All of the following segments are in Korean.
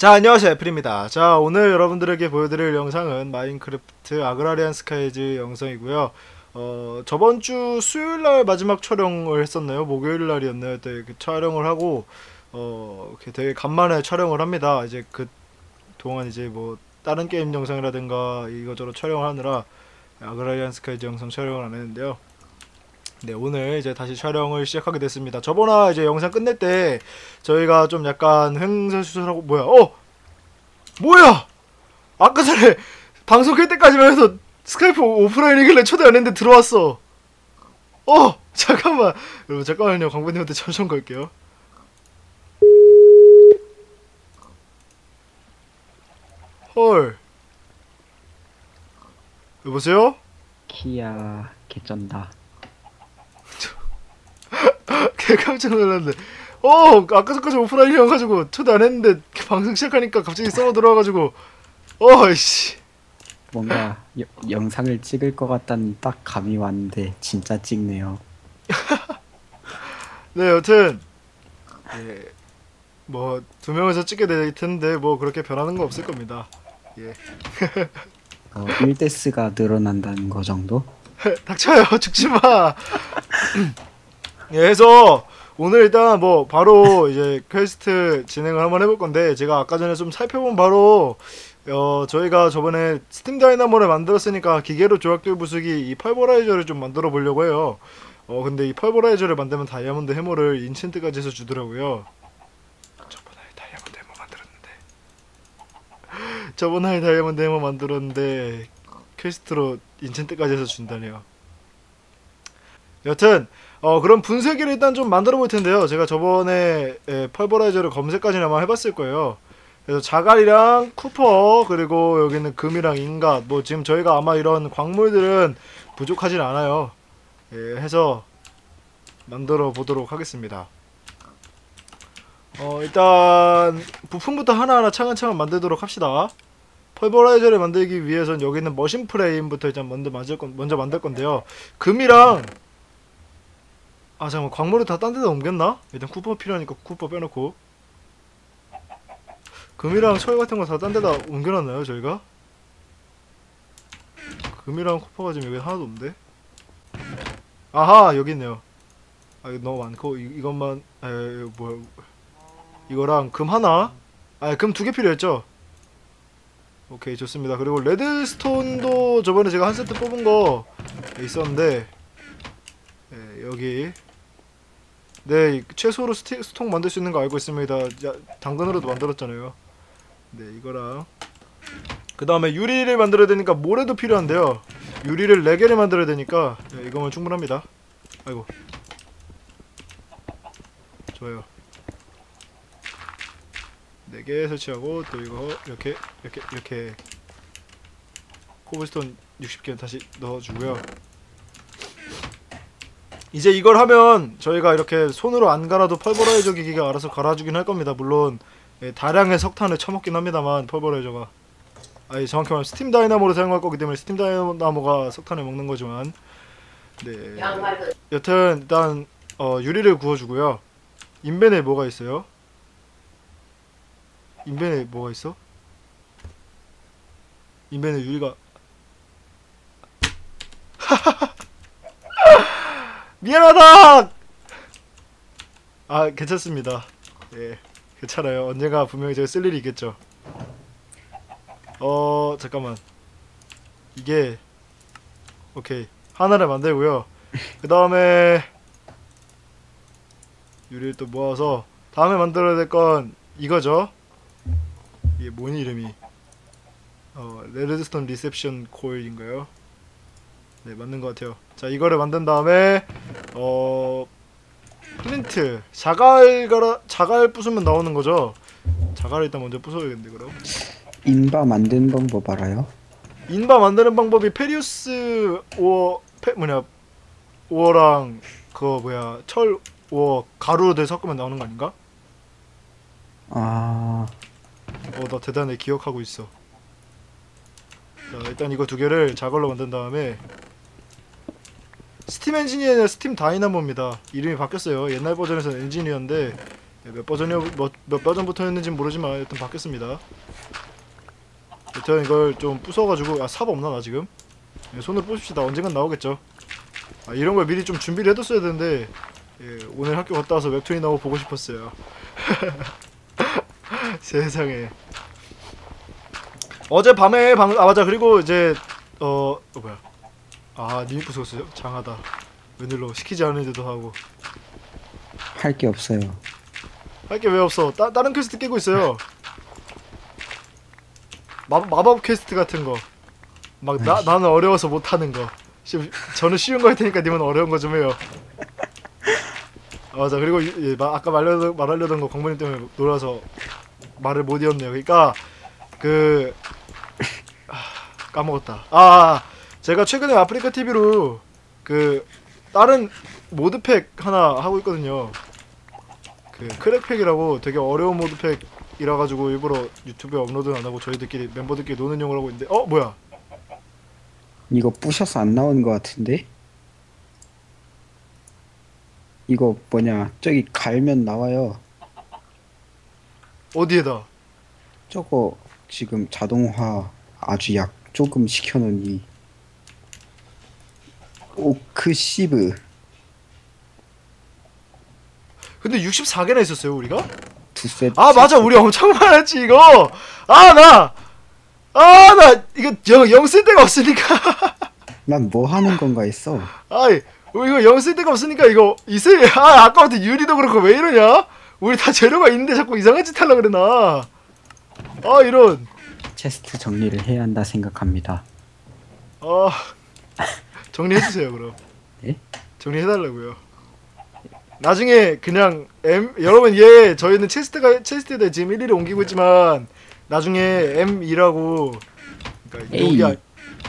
자 안녕하세요. 애플입니다. 자 오늘 여러분들에게 보여드릴 영상은 마인크래프트 아그라리안 스카이즈 영상이고요. 어 저번주 수요일날 마지막 촬영을 했었나요. 목요일날이었나요. 네, 그 촬영을 하고 어 되게 간만에 촬영을 합니다. 이제 그 동안 이제 뭐 다른 게임 영상이라든가 이거저거 촬영을 하느라 아그라리안 스카이즈 영상 촬영을 안 했는데요. 네 오늘 이제 다시 촬영을 시작하게 됐습니다. 저번화 이제 영상 끝낼 때 저희가 좀 약간 횡설수설하고 뭐야? 어 뭐야? 아까 전에 방송 켤 때까지만 해서 스카이프 오프라인이길래 초대 안 했는데 들어왔어. 어 잠깐만. 여러분 잠깐만요. 광부님한테 전화 걸게요. 헐. 여보세요? 키야 개쩐다. 개 깜짝 놀랐네. 어, 아까 전까지 오프라인이어가지고 초대 안 했는데 방송 시작하니까 갑자기 서버 들어와가지고, 어, 씨. 뭔가 여- 영상을 찍을 것 같다는 딱 감이 왔는데 진짜 찍네요 네, 여튼, 예, 뭐, 두 명에서 찍게 될 텐데, 뭐, 그렇게 변하는 거 없을 겁니다. 예. 어, 1대스가 늘어난다는 거 정도? 닥쳐요, 죽지 마! 예, 해서, 오늘 일단 뭐, 바로 이제 퀘스트 진행을 한번 해볼 건데, 제가 아까 전에 좀 살펴본 바로, 어, 저희가 저번에 스팀 다이나모를 만들었으니까 기계로 조각들 부수기 이 펄버라이저를 좀 만들어 보려고 해요. 어, 근데 이 펄버라이저를 만들면 다이아몬드 해머를 인챈트까지 해서 주더라고요. 저번에 다이아몬드 해머 만들었는데. 저번에 다이아몬드 해머 만들었는데, 퀘스트로 인챈트까지 해서 준다네요. 여튼, 어, 그럼 분쇄기를 일단 좀 만들어 볼 텐데요. 제가 저번에 예, 펄버라이저를 검색까지는 아마 해봤을 거예요. 그래서 자갈이랑 쿠퍼 그리고 여기는 금이랑 인갓 뭐 지금 저희가 아마 이런 광물들은 부족하진 않아요. 예, 해서 만들어 보도록 하겠습니다. 어 일단 부품부터 하나하나 차근차근 만들도록 합시다. 펄버라이저를 만들기 위해선 여기 있는 머신 프레임부터 일단 먼저 만들 건 먼저 만들 건데요. 금이랑 아 잠깐만 광물을 다 딴 데다 옮겼나? 일단 쿠퍼 필요하니까 쿠퍼 빼놓고 금이랑 철 같은 거 다 딴 데다 옮겨놨나요 저희가? 금이랑 쿠퍼가 지금 여기 하나도 없는데? 아하 여기 있네요 아 이거 너무 많고 이, 이것만 에 이거 뭐야 이거랑 금 하나 아 금 두 개 필요했죠? 오케이 좋습니다 그리고 레드스톤도 저번에 제가 한 세트 뽑은 거 있었는데 예, 여기 네 이- 최소로 스티, 스톡 만들 수 있는 거 알고 있습니다. 야, 당근으로도 만들었잖아요. 네 이거랑. 그 다음에 유리를 만들어야 되니까 모래도 필요한데요. 유리를 4개를 만들어야 되니까 네, 이거면 충분합니다. 아이고. 좋아요. 4개 설치하고 또 이거 이렇게 이렇게 이렇게. 코블스톤 60개 다시 넣어주고요 이제 이걸 하면 저희가 이렇게 손으로 안 갈아도 펄버라이저 기기가 알아서 갈아주긴 할 겁니다. 물론 예, 다량의 석탄을 처먹긴 합니다만 펄버라이저가 아니 정확히 말하면 스팀 다이나모를 사용할 거기 때문에 스팀 다이나모가 석탄을 먹는 거지만. 네. 여튼 일단 어, 유리를 구워주고요. 인벤에 뭐가 있어요? 인벤에 뭐가 있어? 인벤에 유리가 미안하다 아 괜찮습니다 예 괜찮아요. 언젠가 분명히 제가 쓸 일이 있겠죠. 어 잠깐만 이게 오케이 하나를 만들고요. 그 다음에 유리를 또 모아서 다음에 만들어야 될 건 이거죠. 이게 뭔 이름이? 어 레드스톤 리셉션 코일인가요? 네 맞는 것 같아요. 자 이거를 만든 다음에 어 플린트 자갈 갈아 자갈 부수면 나오는 거죠. 자갈을 일단 먼저 부숴야겠는데 그럼. 인바 만드는 방법 알아요? 인바 만드는 방법이 페리우스 오어 페 뭐냐 오어랑 그거 뭐야 철 오어 가루들 섞으면 나오는 거 아닌가? 아 어 나 대단해 기억하고 있어. 자 일단 이거 두 개를 자갈로 만든 다음에 스팀 엔지니어는 스팀 다이나모입니다. 이름이 바뀌었어요. 옛날 버전에서는 엔지니어인데 네, 몇 버전이 몇, 몇 버전부터였는지 모르지만 여튼 바뀌었습니다. 여튼 이걸 좀 부숴가지고 아 삽 없나 나 지금? 네, 손으로 부숩시다. 언젠간 나오겠죠. 아, 이런 걸 미리 좀 준비를 해뒀어야 되는데 예, 오늘 학교 갔다 와서 웹툰이 나오고 보고 싶었어요. 세상에. 어제 밤에 방, 아 맞아 그리고 이제 어, 어 뭐야 아 님이 부쉈어요? 장하다. 웬일로 시키지 않은데도 하고. 할 게 없어요. 할 게 왜 없어? 따, 다른 퀘스트 깨고 있어요. 마, 마법 퀘스트 같은 거막 나. 나는 어려워서 못하는 거. 시- 저는 쉬운 거 할 테니까 님은 어려운 거 좀 해요. 아, 맞아. 그리고 이- 예, 마- 아까 말하려던, 말하려던 거 광분님 때문에 놀라서 말을 못 이었네요. 그러니까 그 아, 까먹었다. 아 제가 최근에 아프리카 TV로 그 다른 모드팩 하나 하고 있거든요 그 크랙팩이라고 되게 어려운 모드팩이라 가지고 일부러 유튜브에 업로드는 안 하고 저희들끼리 멤버들끼리 노는 용을 하고 있는데 어 뭐야 이거 부셔서 안 나오는 것 같은데? 이거 뭐냐 저기 갈면 나와요. 어디에다 저거 지금 자동화 아주 약 조금 시켜놓으니 오크시브. 근데 64개나 있었어요 우리가? 두 세트. 아 맞아. 우리 엄청 많았지 이거. 아 나! 아 나 이거 영영쓸 데가 없으니까. 난 뭐 하는 건가 했어. 아이 어, 이거 영쓸 데가 없으니까 이거 이슬 아 아까부터 유리도 그렇고 왜 이러냐? 우리 다 재료가 있는데 자꾸 이상한 짓 하려 그러나? 아 이런. 체스트 정리를 해야 한다 생각합니다. 아 정리해 주세요 그럼. 예? 정리해 달라고요. 나중에 그냥 M 여러분 얘 저희는 체스트가 체스트에 지금 1위를 옮기고 있지만 나중에 M2라고 그러니까 A. 여기 아-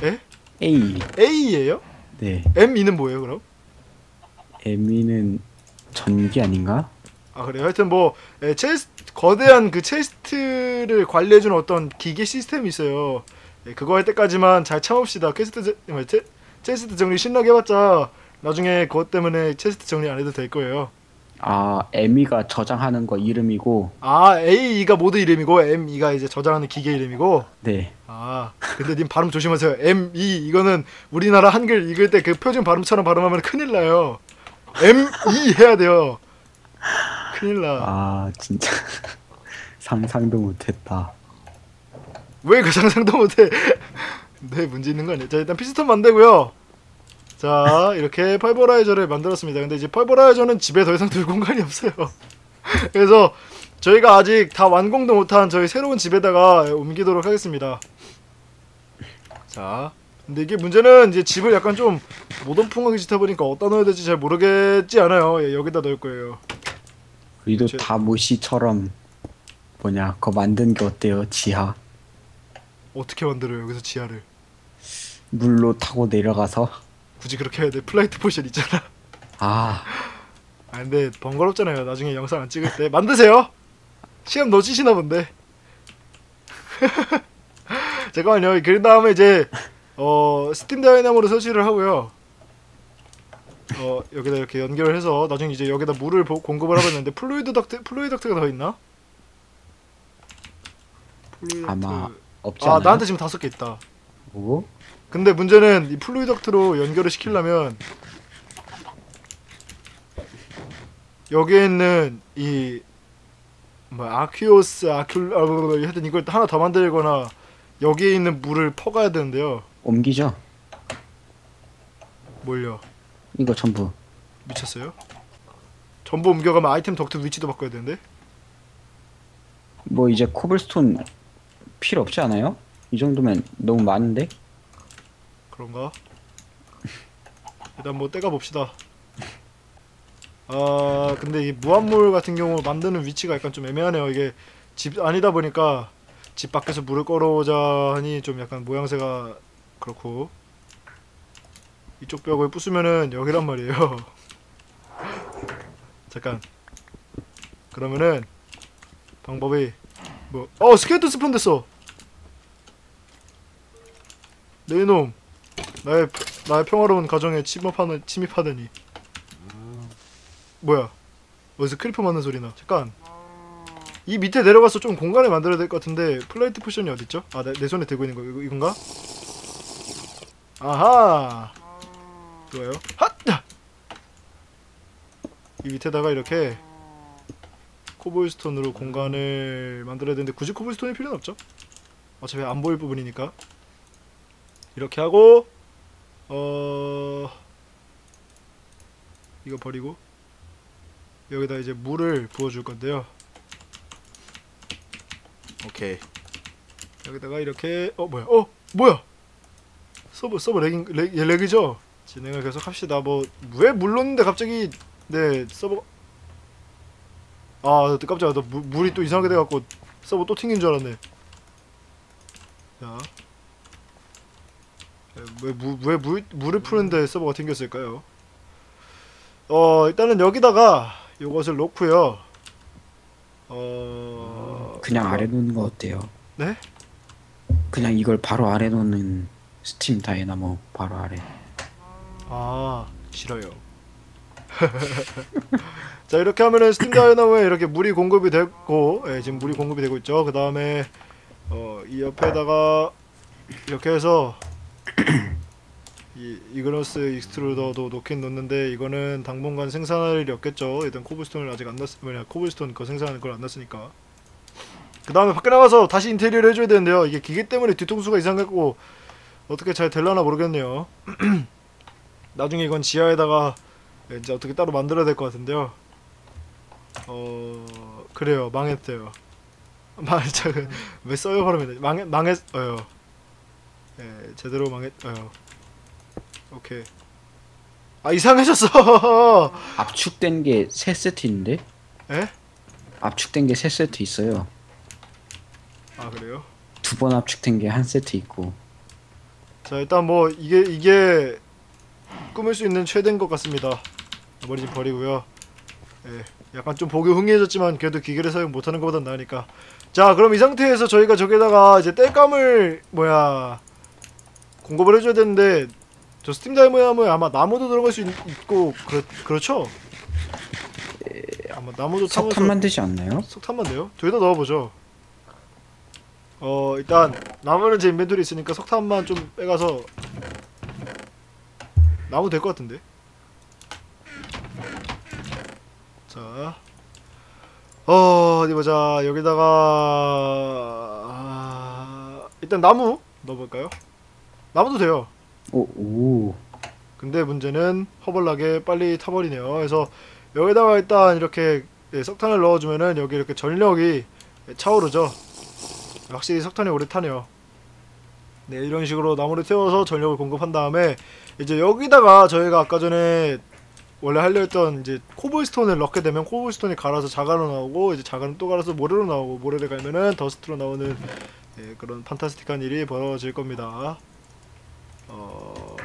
예? A A예요? 네 M2는 뭐예요 그럼? M이는 전기 아닌가? 아 그래요. 하여튼 뭐 예, 체스 거대한 그 체스트를 관리해 주는 어떤 기계 시스템이 있어요. 예, 그거 할 때까지만 잘 참읍시다. 퀘스트 제, 뭐, 체, 체스트 정리 신나게 해봤자 나중에 그것 때문에 체스트 정리 안 해도 될 거예요. 아 M이가 저장하는 거 이름이고 아 A2가 모드 이름이고 M2가 이제 저장하는 기계 이름이고 네 아 근데 님 발음 조심하세요. M2 이거는 우리나라 한글 읽을 때 그 표준 발음처럼 발음하면 큰일 나요. M2 해야 돼요. 큰일 나. 아 진짜 상상도 못했다 왜 그 상상도 못해? 네 문제 있는 거 아니야? 자 일단 피스톤 만들고요. 자 이렇게 펄버라이저를 만들었습니다. 근데 이제 펄버라이저는 집에 더 이상 둘 공간이 없어요. 그래서 저희가 아직 다 완공도 못한 저희 새로운 집에다가 옮기도록 하겠습니다. 자 근데 이게 문제는 이제 집을 약간 좀 모던풍하게 짓다 보니까 어디다 넣어야 될지 잘 모르겠지 않아요. 예, 여기다 넣을 거예요. 우리도 제- 다 모시처럼 뭐냐 그거 만든 게 어때요 지하 어떻게 만들어요 여기서 지하를? 물로 타고 내려가서 굳이 그렇게 해야 돼? 플라이트 포션 있잖아. 아 아 근데 번거롭잖아요. 나중에 영상 안 찍을 때 만드세요. 시험 놓치시나 본데. 잠깐만요. 그 다음에 이제 어 스팀 다이나모로 설치를 하고요. 어 여기다 이렇게 연결을 해서 나중에 이제 여기다 물을 보- 공급을 하고 있는데 플루이드 덕트 플루이드 덕트가 더 있나? 플루이드 아마 덕트- 없지 아 않아요? 나한테 지금 다섯 개 있다. 오? 근데 문제는 이 플루이드 덕트로 연결을 시키려면 여기에 있는 이 뭐 아퀴오스 아큐 아, 뭐, 뭐, 하여튼 이걸 하나 더 만들거나 여기에 있는 물을 퍼가야 되는데요. 옮기죠 뭘요? 이거 전부 미쳤어요? 전부 옮겨가면 아이템 덕트 위치도 바꿔야 되는데? 뭐 이제 코블스톤 필요 없지 않아요? 이 정도면 너무 많은데? 그런가? 일단 뭐 떼가 봅시다. 아 근데 이 무한물 같은 경우 만드는 위치가 약간 좀 애매하네요. 이게 집 아니다 보니까 집 밖에서 물을 끌어오자 하니 좀 약간 모양새가 그렇고 이쪽 벽을 부수면은 여기란 말이에요. 잠깐 그러면은 방법이 뭐 어 스케이트 스폰 됐어. 네 이놈 나의 나의 평화로운 가정에 침입하는 침입하더니. 뭐야? 어디서 크리퍼 맞는 소리나? 잠깐. 이 밑에 내려가서 좀 공간을 만들어야 될 것 같은데 플레이트 포션이 어딨죠? 아, 내, 내 손에 들고 있는 거 이거, 이건가? 아하! 좋아요. 핫! 이 밑에다가 이렇게 코블스톤으로 공간을 만들어야 되는데 굳이 코블스톤이 필요는 없죠? 어차피 안 보일 부분이니까. 이렇게 하고 어 이거 버리고 여기다 이제 물을 부어줄 건데요. 오케이. 여기다가 이렇게 어 뭐야? 어 뭐야? 서버 서버 렉인 렉, 얘 렉이죠? 진행을 계속 합시다. 뭐 왜 물렀는데 갑자기 네 서버 아 깜짝이야. 나 물, 물이 또 이상하게 돼갖고 서버 또 튕긴 줄 알았네. 자 왜, 무, 왜 물, 물을 푸는데 서버가 튕겼을까요? 어 일단은 여기다가 요것을 놓고요 어 그냥 아래 놓는 거 어때요? 네? 그냥 이걸 바로 아래 놓는 스팀 다이나모 바로 아래. 아 싫어요. 자 이렇게 하면은 스팀 다이나모에 이렇게 물이 공급이 됐고 예, 지금 물이 공급이 되고 있죠. 그 다음에 어, 이 옆에다가 이렇게 해서 이 이그너스 익스트루더도 놓긴 놓는데 이거는 당분간 생산할 일이 없겠죠. 일단 코블스톤을 아직 안 났, 뭐냐 코블스톤 거 생산하는 걸 안 났으니까. 그 다음에 밖에 나가서 다시 인테리어를 해줘야 되는데요. 이게 기계 때문에 뒤통수가 이상했고 어떻게 잘 될라나 모르겠네요. 나중에 이건 지하에다가 이제 어떻게 따로 만들어야 될 것 같은데요. 어 그래요 망했어요. 망했죠. 왜 써요 그러면 망했 망했어요. 예 제대로 망했어요. 오케이. 아 이상해졌어. 압축된 게 세 세트 있는데? 에? 압축된 게 세 세트 있어요. 아 그래요? 두 번 압축된 게 한 세트 있고. 자 일단 뭐 이게 이게 꾸밀 수 있는 최대인 것 같습니다. 머리 좀 버리고요. 예, 약간 좀 보기 흥미해졌지만 그래도 기계를 사용 못하는 것보단 나으니까. 자 그럼 이 상태에서 저희가 저기다가 이제 땔감을 뭐야 공급을 해줘야 되는데 저 스팀 다이모야모에 아마 나무도 들어갈 수 있, 고 그렇 그렇죠? 아마 나무도 타면서 석탄만 되지 않나요? 석탄만 돼요? 둘다 넣어보죠. 어 일단 나무는 제 인벤토리 있으니까 석탄만 좀 빼가서 나무 될 것 같은데. 자, 어 어디 보자 여기다가 아, 일단 나무 넣어볼까요? 나무도 돼요. 오, 오. 근데 문제는 허벌나게 빨리 타버리네요. 그래서 여기다가 일단 이렇게 예, 석탄을 넣어주면은 여기 이렇게 전력이 차오르죠. 확실히 석탄이 오래 타네요. 네 이런 식으로 나무를 태워서 전력을 공급한 다음에 이제 여기다가 저희가 아까 전에 원래 하려 했던 이제 코블스톤을 넣게 되면 코블스톤이 갈아서 자가로 나오고 이제 자가는 또 갈아서 모래로 나오고 모래를 갈면은 더스트로 나오는 예, 그런 판타스틱한 일이 벌어질 겁니다. 어,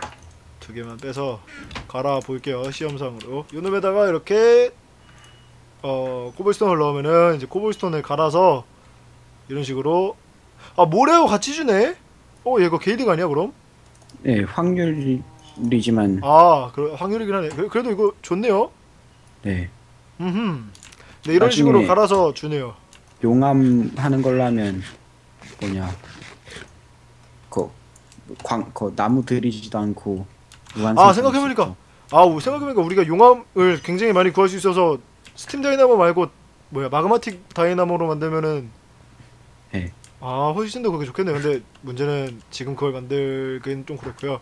두 개만 빼서 갈아 볼게요 시험상으로. 요놈에다가 이렇게 어 코블스톤을 넣으면은 이제 코블스톤을 갈아서 이런 식으로. 아 모래하고 같이 주네? 어 얘가 게이드가 아니야 그럼? 네, 확률이지만. 아 그, 확률이긴 하네. 그, 그래 도 이거 좋네요. 네. 음흠. 네 이런 식으로 갈아서 주네요. 용암 하는 걸로 하면 뭐냐. 그, 광, 그 나무 들이지도 않고 아, 생각해보니까. 아 우- 생각해보니까 우리가 용암을 굉장히 많이 구할 수 있어서 스팀 다이나모 말고 뭐야 마그마틱 다이나모로 만들면은 네. 아 훨씬 더 그게 좋겠네요. 근데 문제는 지금 그걸 만들긴 좀 그렇고요.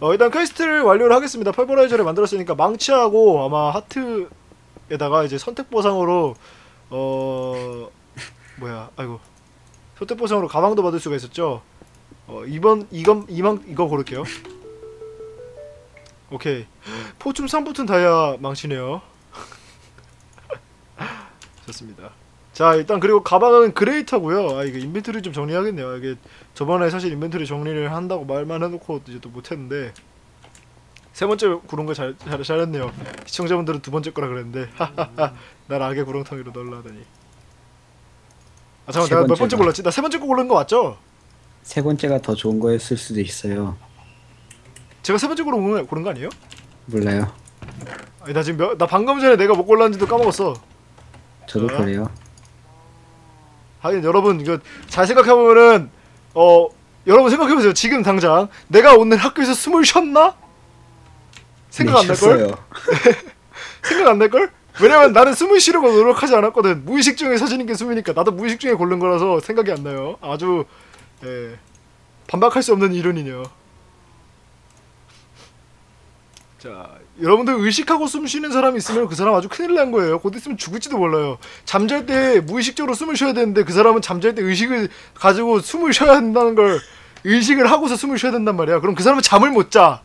어, 일단 퀘스트를 완료를 하겠습니다. 펄버라이저를 만들었으니까 망치하고 아마 하트에다가 이제 선택 보상으로 어 뭐야 아이고. 선택 보상으로 가방도 받을 수가 있었죠 어 이번 이건 이망 이거 고를게요. 오케이. 포춤 3붙은 다이아 망치네요. 좋습니다. 자 일단 그리고 가방은 그레이터고요. 아 이거 인벤토리 좀 정리하겠네요. 이게 저번에 사실 인벤토리 정리를 한다고 말만 해놓고 이제 또 못했는데 세 번째 구른 거 잘, 잘, 잘했네요. 시청자분들은 두 번째 거라 그랬는데. 하하하. 날 악의 구렁텅이로 하다니. 아 잠깐 세 내가 몇 번째. 골랐지? 나 세 번째 거 고른 거 맞죠? 세 번째가 더 좋은 거였을 수도 있어요. 제가 세 번째 고른 거, 고른 거 아니에요? 몰라요. 아니 나 지금 몇, 나 방금 전에 내가 뭐 골랐는지도 까먹었어 저도 자. 그래요. 하긴 여러분 이거 잘 생각해 보면은 어 여러분 생각해 보세요. 지금 당장 내가 오늘 학교에서 숨을 쉬었나? 생각 안 날 걸? 네. 생각 안 날 걸? 왜냐면 나는 숨을 쉬려고 노력하지 않았거든. 무의식 중에 사진인 게 숨이니까 나도 무의식 중에 고른 거라서 생각이 안 나요. 아주 예, 반박할 수 없는 이론이네요. 자, 여러분들 의식하고 숨 쉬는 사람이 있으면 그 사람 아주 큰일 난 거예요. 곧 있으면 죽을지도 몰라요. 잠잘 때 무의식적으로 숨을 쉬어야 되는데 그 사람은 잠잘 때 의식을 가지고 숨을 쉬어야 한다는 걸 의식을 하고서 숨을 쉬어야 된단 말이야. 그럼 그 사람은 잠을 못 자.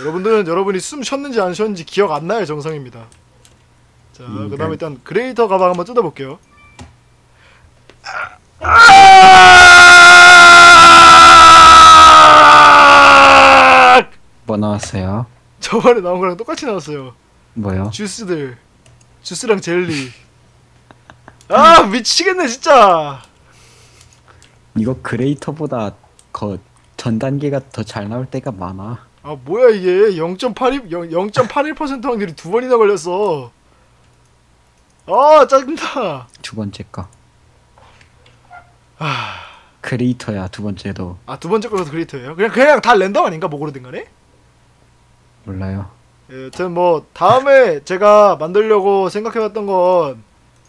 여러분들은 여러분이 숨 쉬었는지 안 쉬었는지 기억 안 나요 정상입니다. 자, 음, 그다음에 네. 일단 그레이터 가방 한번 뜯어볼게요. 뭐 나왔어요? 저번에 나온 거랑 똑같이 나왔어요. 뭐요? 주스들, 주스랑 젤리. 아 미치겠네 진짜. 이거 그레이터보다 거 전 단계가 더 잘 나올 때가 많아. 아 뭐야 이게 0.81 0.81% 확률이 두 번이나 걸렸어. 아 짜증나. 두 번째 거. 아, 크리에이터야 두 번째도 아 두 번째 거도 그레이터예요? 그냥 그냥 다 랜덤 아닌가 뭐 고르든 간에? 몰라요. 예, 여튼 뭐 다음에 제가 만들려고 생각해봤던 건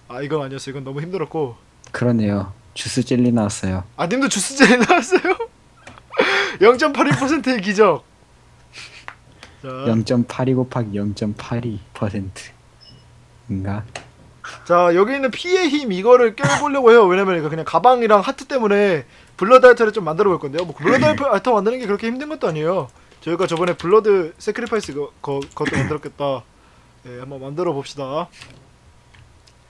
아 이건 아니었어. 이건 너무 힘들었고. 그러네요. 주스 젤리 나왔어요. 아 님도 주스 젤리 나왔어요? 0.81%의 기적. 자, 0.82 곱하기 0.82%인가? 자 여기 있는 피의 힘 이거를 껴보려고 해요. 왜냐면 이거 그냥 가방이랑 하트 때문에 블러드 알터를 좀 만들어 볼 건데요. 뭐 블러드 알터 만드는 게 그렇게 힘든 것도 아니에요. 저희가 저번에 블러드 세크리파이스 거, 거, 것도 만들었겠다. 예, 한번 만들어 봅시다.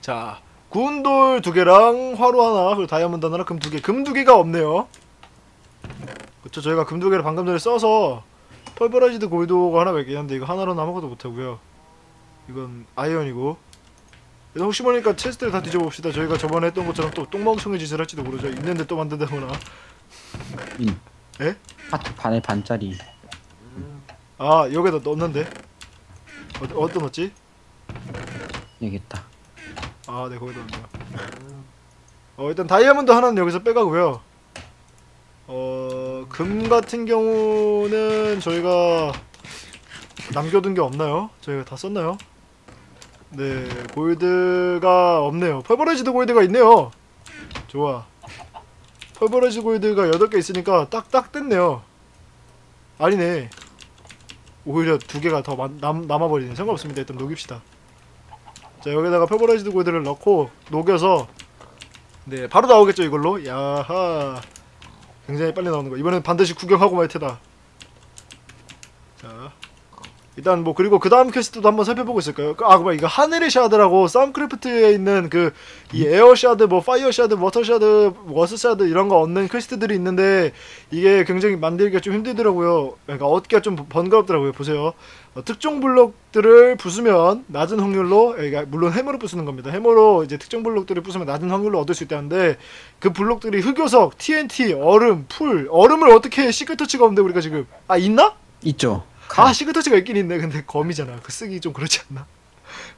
자, 구운 돌 두 개랑 화로 하나, 그리고 다이아몬드 하나, 금 두 개. 금 두 개가 없네요. 그쵸, 저희가 금 두 개를 방금 전에 써서 펄버라이즈드 골드가 하나가 있긴 한데 이거 하나로는 아무것도 못하고요. 이건 아이언이고. 그래서 혹시 모르니까 체스트를 다 뒤져봅시다. 저희가 저번에 했던 것처럼 또 똥멍청이 짓을 할지도 모르죠. 있는데 또 만든다거나. 인. 에? 하트 반에 반짜리. 아 여기다 넣었는데. 어, 어디다 넣었지? 여기 있다. 아, 네, 거기다 넣었네요. 어, 일단 다이아몬드 하나는 여기서 빼가고요. 어, 금 같은 경우는 저희가 남겨둔 게 없나요? 저희가 다 썼나요? 네, 골드가 없네요. 펄버레지드 골드가 있네요. 좋아. 펄버레지드 골드가 8개 있으니까 딱딱 됐네요. 아니네. 오히려 두 개가 더 남, 남, 남아버리네. 상관없습니다. 일단 녹입시다. 자 여기다가 페버라이즈드 골드를 넣고 녹여서 네 바로 나오겠죠 이걸로 야하 굉장히 빨리 나오는 거 이번엔 반드시 구경하고 말 테다 자 일단 뭐 그리고 그 다음 퀘스트도 한번 살펴보고 있을까요? 그- 아 그만 이거 하늘의 샤드라고 싸움크래프트에 있는 그 이 에어 샤드 뭐 파이어 샤드 워터 샤드 워스 샤드 이런 거 얻는 퀘스트들이 있는데 이게 굉장히 만들기가 좀 힘들더라고요 그러니까 얻기가 좀 번거롭더라고요 보세요 어, 특정 블록들을 부수면 낮은 확률로 그러니까 물론 해머로 부수는 겁니다. 해머로 이제 특정 블록들을 부수면 낮은 확률로 얻을 수 있다는데 그 블록들이 흑요석, TNT, 얼음, 풀, 얼음을 어떻게 시크 터치가 없는데 우리가 지금 아 있나? 있죠. 아 시크 터치가 있긴 있네. 근데 검이잖아. 그 쓰기 좀 그렇지 않나?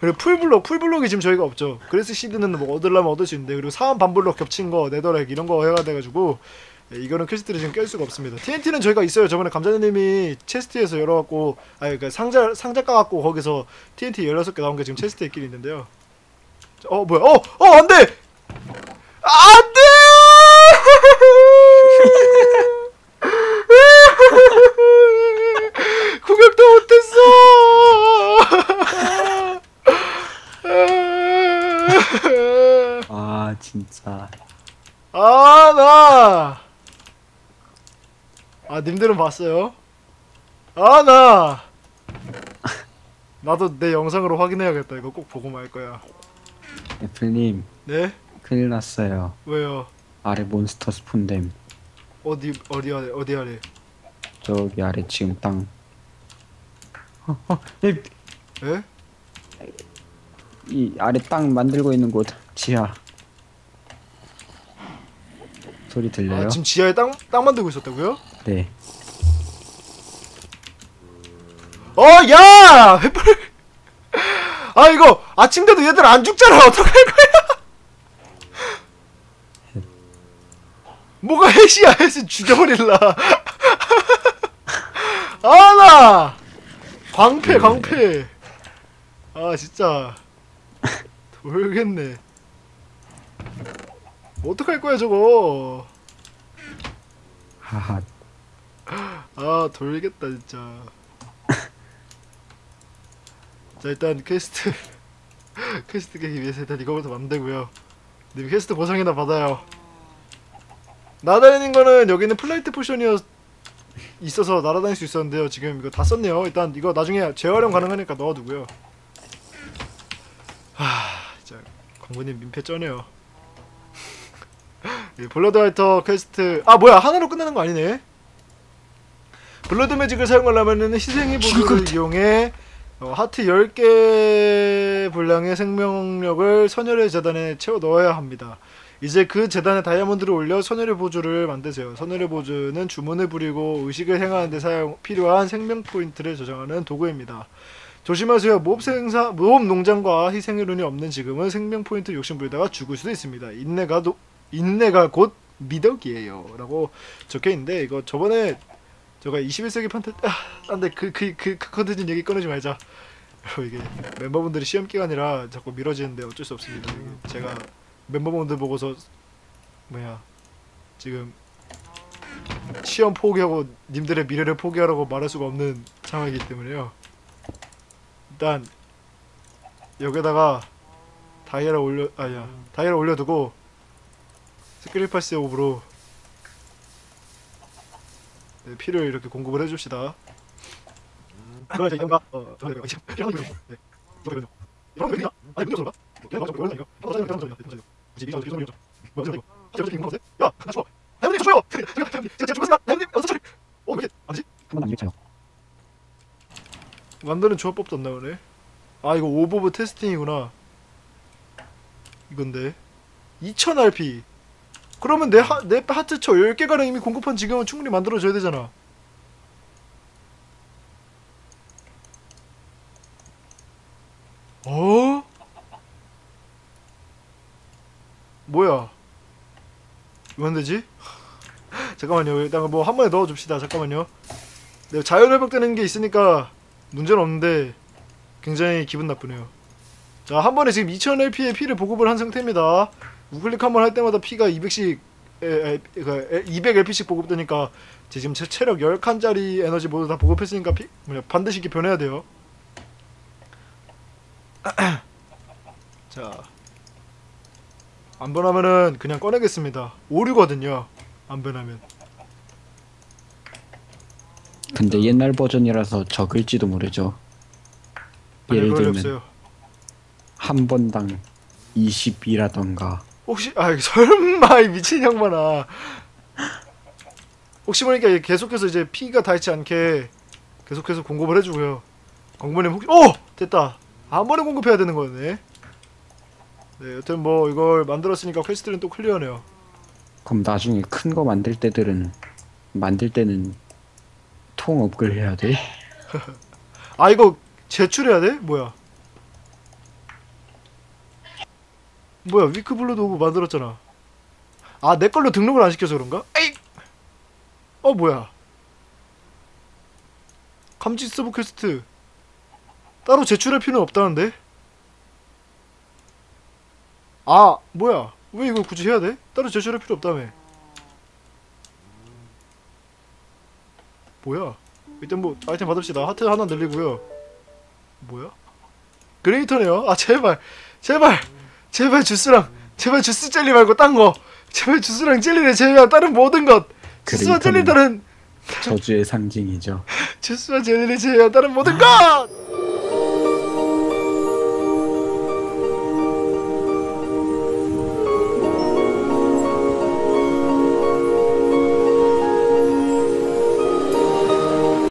그리고 풀 블록, 풀 블록이 지금 저희가 없죠. 그래서 시드는 뭐 얻으려면 얻을 수 있는데 그리고 사원 반 블록 겹친 거, 네더렉 이런 거 해야 돼가지고 예, 이거는 퀘스트를 지금 깰 수가 없습니다. TNT는 저희가 있어요. 저번에 감자님이 체스트에서 열어갖고 아니 그 상자 상자 까갖고 거기서 TNT 16개 나온 게 지금 체스트에 끼리 있는데요. 어 뭐야? 어! 어 안 돼! 안 돼! 구경도 못했어. 아 진짜. 아, 나. 아, 님들은 봤어요? 아, 나. 나도 내 영상으로 확인해야겠다. 이거 꼭 보고 말 거야. 애플님 네? 큰일 났어요. 왜요? 아래 몬스터 스폰됨. 어디 어디 아래 어디 아래? 저기 아래 지금 땅. 어, 어, 이, 에? 이 아래 땅 만들고 있는 곳 지하. 소리 들려요? 아, 지금 지하에 땅, 땅 만들고 있었다고요? 네. 어, 야! 횃불. 아, 이거 아침 돼도 얘들 안 죽잖아. 어떡할 거야? 뭐가 해시야 해시 죽여버릴라 아 나 광패 광패 아 진짜 돌겠네. 뭐 어떡할 거야 저거? 하하. 아 돌겠다 진짜. 자 일단 퀘스트 퀘스트 깨기 위해서 일단 이거부터 만들고요. 님 퀘스트 보상이나 받아요. 날아다니는 거는 여기는 플라이트 포션이어 있어서 날아다닐 수 있었는데요. 지금 이거 다 썼네요. 일단 이거 나중에 재활용 가능하니까 넣어두고요 하 진짜 광부님 민폐 쩌네요 이 블러드 화이터 퀘스트 아 뭐야 하나로 끝나는 거 아니네 블러드 매직을 사용하려면 희생의 보조를 이용해 어, 하트 10개 분량의 생명력을 선열의 재단에 채워 넣어야 합니다. 이제 그 재단에 다이아몬드를 올려 선열의 보조를 만드세요. 선열의 보조는 주문을 부리고 의식을 행하는 데 사용 필요한 생명 포인트를 저장하는 도구입니다. 조심하세요. 모업 생사 모업 농장과 희생의 룬이 없는 지금은 생명 포인트 욕심 부리다가 죽을 수도 있습니다. 인내가 도, 인내가 곧 미덕이에요 라고 적혀 있는데 이거 저번에 저가 21세기 판타 아, 안돼 그 그 그그 컨텐츠 얘기 꺼내지 말자. 이게 멤버분들이 시험 기간이라 자꾸 미뤄지는데 어쩔 수 없습니다. 제가 멤버분들 보고서 뭐야 지금 시험 포기하고 님들의 미래를 포기하라고 말할 수가 없는 상황이기 때문에요. 일단 여기다가 다이아를 올려 아야 다이아를 올려두고 스크리파스 오브로 네, 피를 이렇게 공급을 해줍시다. 그럼 이제 이건가? 어, 저 이거 지금 이런 거 네. 이거 이거 이런 거 그냥 아니 문제 없어 봐. 그냥 가서 그러는 거. 하나 사람 사람 사람. 이제 이거 이거 이거. 뭐 저거. 저거 지금 뭐지? 야, 나 죽어. 대문님 죽어요. 제가 제가 죽었어. 대문님 어서 처리. 어, 이게 아니지? 한 번도 안 밀쳐요 만드는 조합법도 안 나오네. 아, 이거 오버브 테스팅이구나. 이건데. 2000 RP. 그러면 내, 하, 내 하트처 10개가량 이미 공급한 지금은 충분히 만들어줘야 되잖아. 어? 뭐야? 왜안 되지? 잠깐만요. 일단 뭐 한 번에 넣어줍시다. 잠깐만요. 네, 자연 회복되는 게 있으니까 문제는 없는데 굉장히 기분 나쁘네요. 자, 한 번에 지금 2000LP의 피를 보급을 한 상태입니다. 우클릭 한 번 할 때마다 피가 200씩, 에, 에, 그, 200LP씩 보급되니까 지금 제 체력 10칸짜리 에너지 모두 다 보급했으니까 피, 뭐냐, 반드시 이렇게 변해야 돼요. 자, 안 변하면은 그냥 꺼내겠습니다. 오류거든요. 안 변하면. 근데 옛날 버전이라서 적을지도 모르죠. 아니, 예를 그럴 리 들면 없어요. 한 번당 20이라던가. 혹시 아 설마 이 미친 양반아. 혹시 모르니까 계속해서 이제 피가 닳지 않게 계속해서 공급을 해주고요. 광부님 혹시 오! 됐다. 한 번에 공급해야 되는 거네. 네 여튼 뭐 이걸 만들었으니까 퀘스트는 또 클리어네요. 그럼 나중에 큰 거 만들 때들은 만들 때는 통 업글 해야 돼? 아 이거 제출해야 돼? 뭐야? 뭐야 위크블루도 오고 만들었잖아. 아 내 걸로 등록을 안 시켜서 그런가? 에이 어 뭐야? 감지 서브 퀘스트. 따로 제출할 필요는 없다는데? 아 뭐야? 왜 이걸 굳이 해야 돼? 따로 제출할 필요 없다며 뭐야? 일단 뭐 아이템 받읍시다. 하트 하나 늘리고요. 뭐야? 그레이터네요? 아 제발. 제발. 제발 주스랑 제발 주스 젤리 말고 딴 거. 제발 주스랑 젤리를 제외한 다른 모든 것. 주스와 젤리 그레이터는 다른 저주의 상징이죠. 주스와 젤리를 제외한 다른 모든 것